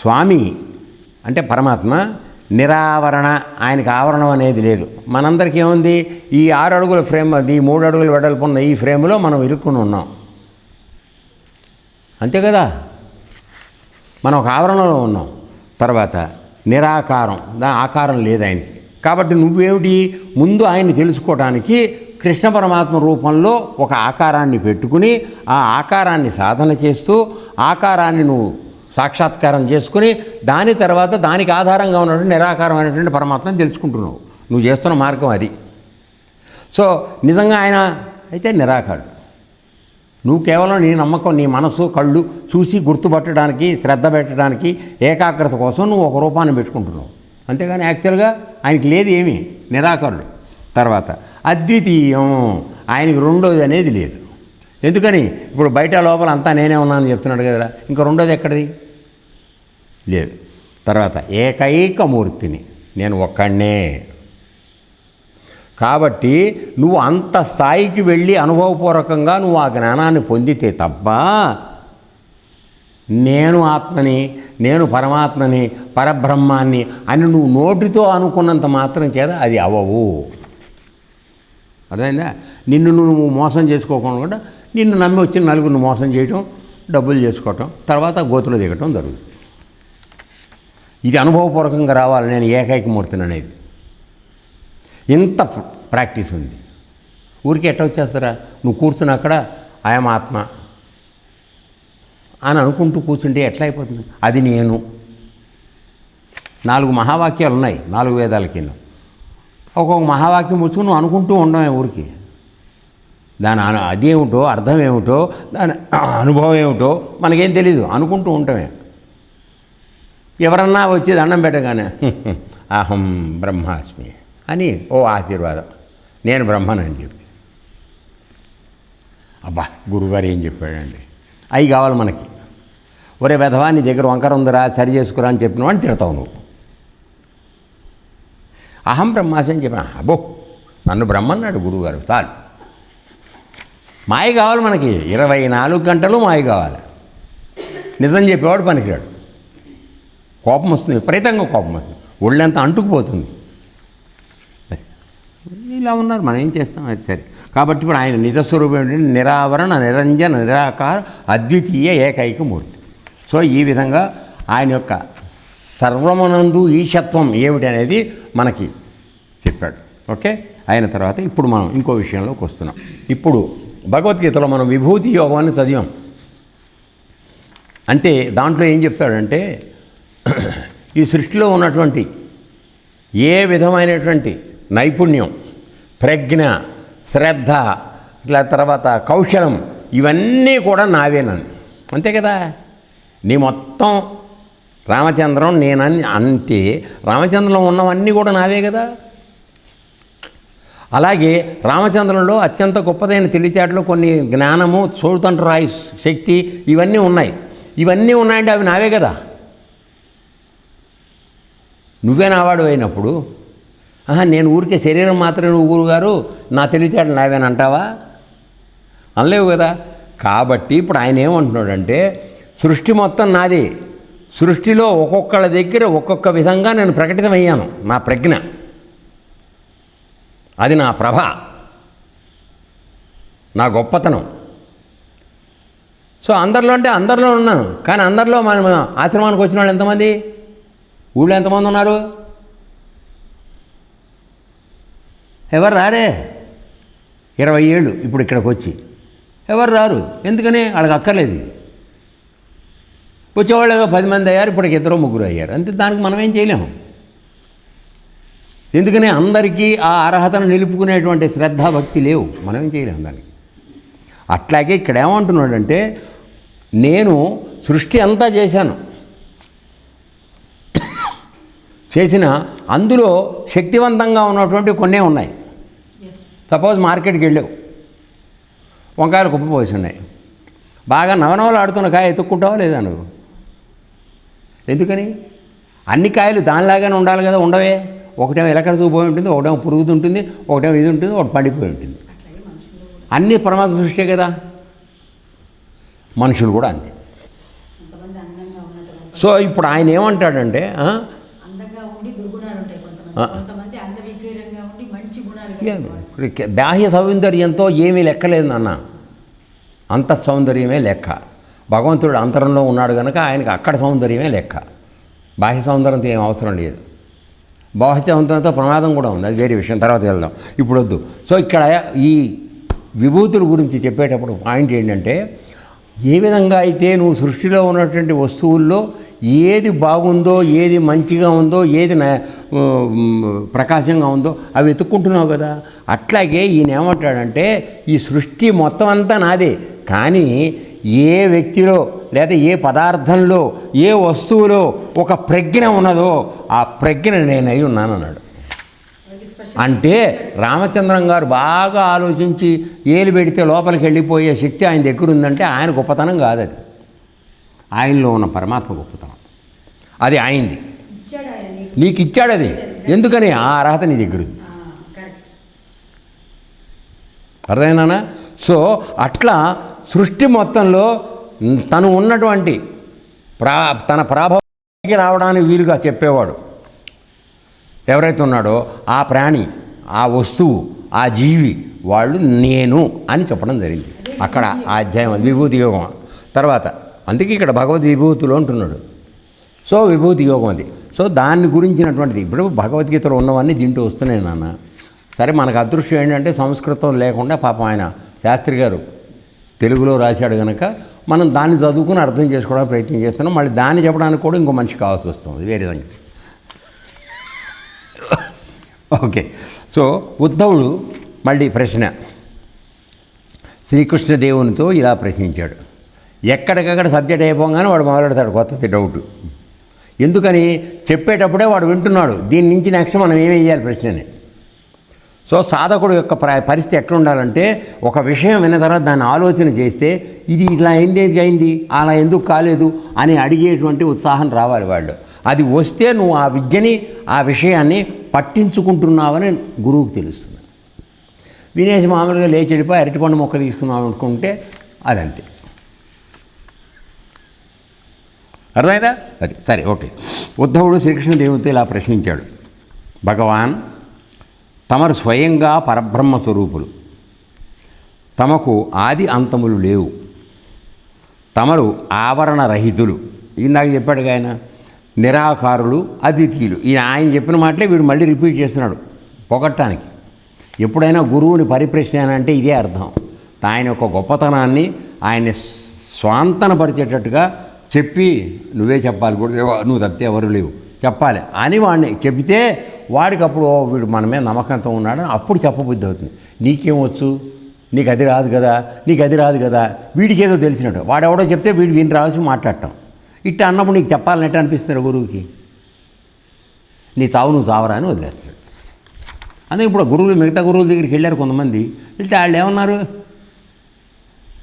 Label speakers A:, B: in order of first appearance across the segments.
A: స్వామి అంటే పరమాత్మ నిరావరణ ఆయనకి ఆవరణం అనేది లేదు. మనందరికీ ఏముంది? ఈ ఆరు అడుగుల ఫ్రేమ్ అది ఈ మూడు అడుగులు వెడల్పు ఉన్న ఈ ఫ్రేమ్లో మనం ఇరుక్కుని ఉన్నాం. అంతే కదా? మనం ఒక ఆవరణలో ఉన్నాం. తర్వాత నిరాకారం దా ఆకారం లేదు ఆయనకి. కాబట్టి నువ్వేమిటి? ముందు ఆయన్ని తెలుసుకోవడానికి కృష్ణ పరమాత్మ రూపంలో ఒక ఆకారాన్ని పెట్టుకుని ఆ ఆకారాన్ని సాధన చేస్తూ ఆకారాన్ని నువ్వు సాక్షాత్కారం చేసుకుని దాని తర్వాత దానికి ఆధారంగా ఉన్నటువంటి నిరాకారమైనటువంటి పరమాత్మని తెలుసుకుంటున్నావు. నువ్వు చేస్తున్న మార్గం అది. సో నిజంగా ఆయన అయితే నిరాకారుడు. నువ్వు కేవలం నీ నమ్మకం నీ మనసు కళ్ళు చూసి గుర్తుపట్టడానికి శ్రద్ధ పెట్టడానికి ఏకాగ్రత కోసం నువ్వు ఒక రూపాన్ని పెట్టుకుంటున్నావు. అంతేగాని యాక్చువల్గా ఆయనకి లేదు ఏమీ. నిరాకరుడు. తర్వాత అద్వితీయం. ఆయనకి రెండోది అనేది లేదు. ఎందుకని? ఇప్పుడు బయట లోపల అంతా నేనే ఉన్నానని చెప్తున్నాడు కదా ఇంకా రెండోది ఎక్కడిది? లేదు. తర్వాత ఏకైక మూర్తిని నేను ఒక్కడే కాబట్టి నువ్వు అంత స్థాయికి వెళ్ళి అనుభవపూర్వకంగా నువ్వు ఆ జ్ఞానాన్ని పొందితే తప్ప నేను ఆత్మని నేను పరమాత్మని పరబ్రహ్మాన్ని అని నువ్వు నోటితో అనుకున్నంత మాత్రం చేత అది అవ్వవు అర్థమైందా? నిన్ను నువ్వు మోసం చేసుకోకుండా కూడా నిన్ను నమ్మి వచ్చిన నలుగురిని మోసం చేయటం డబ్బులు చేసుకోవటం తర్వాత గోతులు దిగటం జరుగుతుంది. ఇది అనుభవపూర్వకంగా రావాలి నేను ఏకైకమూర్తిని అనేది. ఇంత ప్రాక్టీస్ ఉంది. ఊరికి ఎట్ట వచ్చేస్తారా? నువ్వు కూర్చుని అక్కడ ఆయం ఆత్మ అని అనుకుంటూ కూర్చుంటే ఎట్లా అయిపోతుంది? అది నేను. నాలుగు మహావాక్యాలు ఉన్నాయి నాలుగు వేదాలకి ఒక్కొక్క మహావాక్యం పుచ్చుకుని నువ్వు అనుకుంటూ ఉండమే ఊరికి. దాని అదేమిటో అర్థం ఏమిటో దాని అనుభవం ఏమిటో మనకేం తెలీదు అనుకుంటూ ఉంటామే ఎవరన్నా వచ్చి దండం పెట్టగానే అహం బ్రహ్మాస్మి అని ఓ ఆశీర్వాదం. నేను బ్రహ్మనని చెప్పి. అబ్బా గురుగారు ఏం చెప్పాడండి? అవి కావాలి మనకి. ఒరే వెధవా నీ దగ్గర వంకర ఉందిరా సరి చేసుకురా అని చెప్పిన వాడిని తిడతావు నువ్వు. అహం బ్రహ్మాస్మి అని చెప్పిన అబ్బో నన్ను బ్రహ్మన్నాడు గురువుగారు చాలు. మాయ కావాలి మనకి. ఇరవై నాలుగు గంటలు మాయ కావాలి. నిజం చెప్పేవాడు పనికిరాడు. కోపం వస్తుంది విపరీతంగా కోపం వస్తుంది. ఒళ్ళంతా అంటుకుపోతుంది. ఇలా ఉన్నారు మనం ఏం చేస్తాం? అది సరే. కాబట్టి ఇప్పుడు ఆయన నిజస్వరూపం ఏంటంటే నిరావరణ నిరంజన నిరాకార అద్వితీయ ఏకైక మూర్తి. సో ఈ విధంగా ఆయన యొక్క సర్వమనందు ఈశత్వం ఏమిటి అనేది మనకి చెప్పాడు. ఓకే? అయిన తర్వాత ఇప్పుడు మనం ఇంకో విషయంలోకి వస్తున్నాం. ఇప్పుడు భగవద్గీతలో మనం విభూతి యోగాన్ని చదివాం. అంటే దాంట్లో ఏం చెప్తాడంటే ఈ సృష్టిలో ఉన్నటువంటి ఏ విధమైనటువంటి నైపుణ్యం ప్రజ్ఞ శ్రద్ధ ఇట్లా తర్వాత కౌశలం ఇవన్నీ కూడా నావేనని అంతే కదా? నీ మొత్తం రామచంద్రం నేనని అంటే రామచంద్రంలో ఉన్నవన్నీ కూడా నావే కదా? అలాగే రామచంద్రంలో అత్యంత గొప్పదైన తెలివితేటలు కొన్ని జ్ఞానము చోడుతంటు రాయి శక్తి ఇవన్నీ ఉన్నాయి. ఇవన్నీ ఉన్నాయంటే అవి నావే కదా? నువ్వే నావాడు అయినప్పుడు? ఆహా నేను ఊరికే శరీరం మాత్రమే నువ్వు ఊరు గారు నా తెలివితేటలు నావేనంటావా అనలేవు కదా. కాబట్టి ఇప్పుడు ఆయన ఏమంటున్నాడంటే సృష్టి మొత్తం నాది. సృష్టిలో ఒక్కొక్కళ్ళ దగ్గర ఒక్కొక్క విధంగా నేను ప్రకటితమయ్యాను నా ప్రజ్ఞ. అది నా ప్రభ. నా గొప్పతనం. సో అందరిలో అంటే అందరిలో ఉన్నాను. కానీ అందరిలో మన ఆశ్రమానికి వచ్చిన వాళ్ళు ఎంతమంది? ఊళ్ళో ఎంతమంది ఉన్నారు? ఎవరు రారే? ఇరవై ఏళ్ళు ఇప్పుడు ఇక్కడికి వచ్చి ఎవరు రారు? ఎందుకని? వాళ్ళకి అక్కర్లేదు ఇది. వచ్చేవాళ్ళు ఏదో పది మంది అయ్యారు ఇప్పటికి ఇద్దరు ముగ్గురు అయ్యారు. అంతే దానికి మనం ఏం చేయలేము. ఎందుకని? అందరికీ ఆ అర్హతను నిలుపుకునేటువంటి శ్రద్ధ భక్తి లేవు. మనం ఏం చేయలేము దానికి. అట్లాగే ఇక్కడ ఏమంటున్నాడంటే నేను సృష్టి అంతా చేశాను. చేసిన అందులో శక్తివంతంగా ఉన్నటువంటి కొన్నే ఉన్నాయి. సపోజ్ మార్కెట్కి వెళ్ళావు. వంకాయలు కుప్ప పోసి ఉన్నాయి. బాగా నవనవలు ఆడుతున్న కాయ ఎత్తుక్కుంటావా లేదా నువ్వు? ఎందుకని? అన్ని కాయలు దానిలాగానే ఉండాలి కదా ఉండవే. ఒకటేమో ఎలకడ పోయి ఉంటుంది ఒకటేమో పురుగుతు ఉంటుంది ఒకటేమో ఇది ఉంటుంది ఒకటి పండిపోయి ఉంటుంది. అన్ని పరమాత్మ సృష్టి కదా. మనుషులు కూడా అంతే. సో ఇప్పుడు ఆయన ఏమంటాడంటే బాహ్య సౌందర్యంతో ఏమీ లెక్కలేదు నాన్న. అంత సౌందర్యమే లెక్క. భగవంతుడు అంతరంలో ఉన్నాడు కనుక ఆయనకి అక్కడ సౌందర్యమే లెక్క. బాహ్య సౌందర్యంతో ఏం అవసరం లేదు. బాహ్య సౌందర్యంతో ప్రమాదం కూడా ఉంది. అది వేరే విషయం. తర్వాత వెళ్దాం. ఇప్పుడు వద్దు. సో ఇక్కడ ఈ విభూతుల గురించి చెప్పేటప్పుడు పాయింట్ ఏంటంటే ఏ విధంగా అయితే నువ్వు సృష్టిలో ఉన్నటువంటి వస్తువుల్లో ఏది బాగుందో ఏది మంచిగా ఉందో ఏది ప్రకాశంగా ఉందో అవి వెతుక్కుంటున్నావు కదా. అట్లాగే ఈయన ఏమంటాడంటే ఈ సృష్టి మొత్తం అంతా నాదే. కానీ ఏ వ్యక్తిలో లేదా ఏ పదార్థంలో ఏ వస్తువులో ఒక ప్రజ్ఞ ఉన్నదో ఆ ప్రజ్ఞ నేనై ఉన్నాను అన్నాడు. అంటే రామచంద్రం గారు బాగా ఆలోచించి ఏలు పెడితే లోపలికి వెళ్ళిపోయే శక్తి ఆయన దగ్గర ఉందంటే ఆయన గొప్పతనం కాదు అది ఆయనలో ఉన్న పరమాత్మ గొప్పతనం. అది ఆయనది.
B: నీకు
A: ఇచ్చాడు అది ఎందుకని? ఆ అర్హత నీ దగ్గర ఉంది. అర్థమైనా సో అట్లా సృష్టి మొత్తంలో తను ఉన్నటువంటి ప్రా తన ప్రాభావానికి రావడానికి వీలుగా చెప్పేవాడు. ఎవరైతే ఉన్నాడో ఆ ప్రాణి ఆ వస్తువు ఆ జీవి వాళ్ళు నేను అని చెప్పడం జరిగింది. అక్కడ ఆ అధ్యాయం విభూతి యోగం. తర్వాత అందుకే ఇక్కడ భగవద్ విభూతిలో ఉంటున్నాడు సో విభూతి యోగం అది. సో దాన్ని గురించినటువంటిది. ఇప్పుడు భగవద్గీతలో ఉన్నవన్నీ దీంట్లో వస్తున్నాయి నాన్న. సరే మనకు అదృష్టం ఏంటంటే సంస్కృతం లేకుండా పాపం ఆయన శాస్త్రి గారు తెలుగులో రాశాడు కనుక మనం దాన్ని చదువుకుని అర్థం చేసుకోవడానికి ప్రయత్నం చేస్తున్నాం. మళ్ళీ దాన్ని చెప్పడానికి కూడా ఇంకో మనిషి కావాల్సి వస్తుంది. వేరే దానికి ఓకే. సో ఉద్ధవుడు మళ్ళీ ప్రశ్న. శ్రీకృష్ణదేవునితో ఇలా ప్రశ్నించాడు. ఎక్కడికక్కడ సబ్జెక్ట్ అయిపోగానే వాడు మొదలెడతాడు కొత్తది డౌట్ ఎందుకని? చెప్పేటప్పుడే వాడు వింటున్నాడు. దీని నుంచి నెక్స్ట్ మనం ఏమేయాలి ప్రశ్నని? సో సాధకుడు యొక్క ప్ర- పరిస్థితి ఎట్లా ఉండాలంటే ఒక విషయం విన్న తర్వాత దాన్ని ఆలోచన చేస్తే ఇది ఇలా అయింది ఇది అయింది అలా ఎందుకు కాలేదు అని అడిగేటువంటి ఉత్సాహం రావాలి వాళ్ళు అది వస్తే నువ్వు ఆ విద్యని ఆ విషయాన్ని పట్టించుకుంటున్నావని గురువుకు తెలుస్తుంది. వినేసి మామూలుగా లేచి వెళ్ళిపోయి అరటిపండు మొక్క తీసుకుందాం అనుకుంటే అదంతే. అర్థమైందా? అది సరే ఓకే. ఉద్ధవుడు శ్రీకృష్ణదేవుడితో ఇలా ప్రశ్నించాడు. భగవాన్ తమరు స్వయంగా పరబ్రహ్మ స్వరూపులు. తమకు ఆది అంతములు లేవు. తమరు ఆవరణ రహితులు. ఇందాక చెప్పాడు ఆయన నిరాకారులు అద్వితీయులు ఈయన ఆయన చెప్పిన మాటలే వీడు మళ్ళీ రిపీట్ చేస్తున్నాడు పొగట్టానికి ఎప్పుడైనా గురువుని పరిప్రశ్న అంటే ఇదే అర్థం. ఆయన యొక్క గొప్పతనాన్ని ఆయన స్వాంతనపరిచేటట్టుగా చెప్పి నువ్వే చెప్పాలి కూడా నువ్వు తప్పితే ఎవరు లేవు. చెప్పాలి. అని వాడిని చెబితే వాడికి అప్పుడు వీడు మనమే నమ్మకంతో ఉన్నాడు. అప్పుడు చెప్పబుద్ధి అవుతుంది. నీకేమొచ్చు నీకు అది రాదు కదా? నీకు అది రాదు కదా? వీడికి ఏదో తెలిసినట్టు. వాడెవడో చెప్తే వీడు విని రావచ్చు మాట్లాడటం. ఇట్ట అన్నప్పుడు నీకు చెప్పాలన్నట్టు అనిపిస్తుంది గురువుకి? నీ చావు నువ్వు చావరా అని వదిలేస్తాడు. అదే ఇప్పుడు గురువులు మిగతా గురువుల దగ్గరికి వెళ్ళారు కొంతమంది. వెళ్తే వాళ్ళు ఏమన్నారు?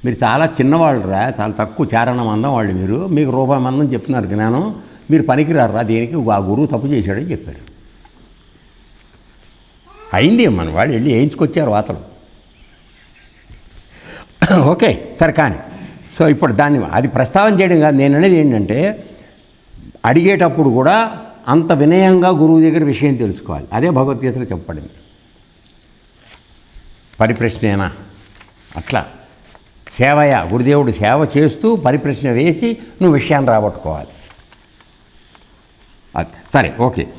A: మీరు చాలా చిన్నవాళ్ళురా చాలా తక్కువ చారణ మందం వాళ్ళు మీరు. మీకు రూపాయి మందం చెప్తున్నారు జ్ఞానం. మీరు పనికిరారా దీనికి ఆ గురువు తప్పు చేశాడని చెప్పారు. అయింది మన వాళ్ళు వెళ్ళి వేయించుకొచ్చారు వాతలు. ఓకే సరే కానీ. సో ఇప్పుడు దాన్ని అది ప్రస్తావన చేయడం కాదు. నేను అనేది ఏంటంటే అడిగేటప్పుడు కూడా అంత వినయంగా గురువు దగ్గర విషయం తెలుసుకోవాలి. అదే భగవద్గీతలో చెప్పబడింది. పరిప్రశ్నేనా? అట్లా. సేవయ గురుదేవుడు సేవ చేస్తూ పరిప్రశ్న వేసి నువ్వు విషయాన్ని రాబట్టుకోవాలి. సరే ఓకే.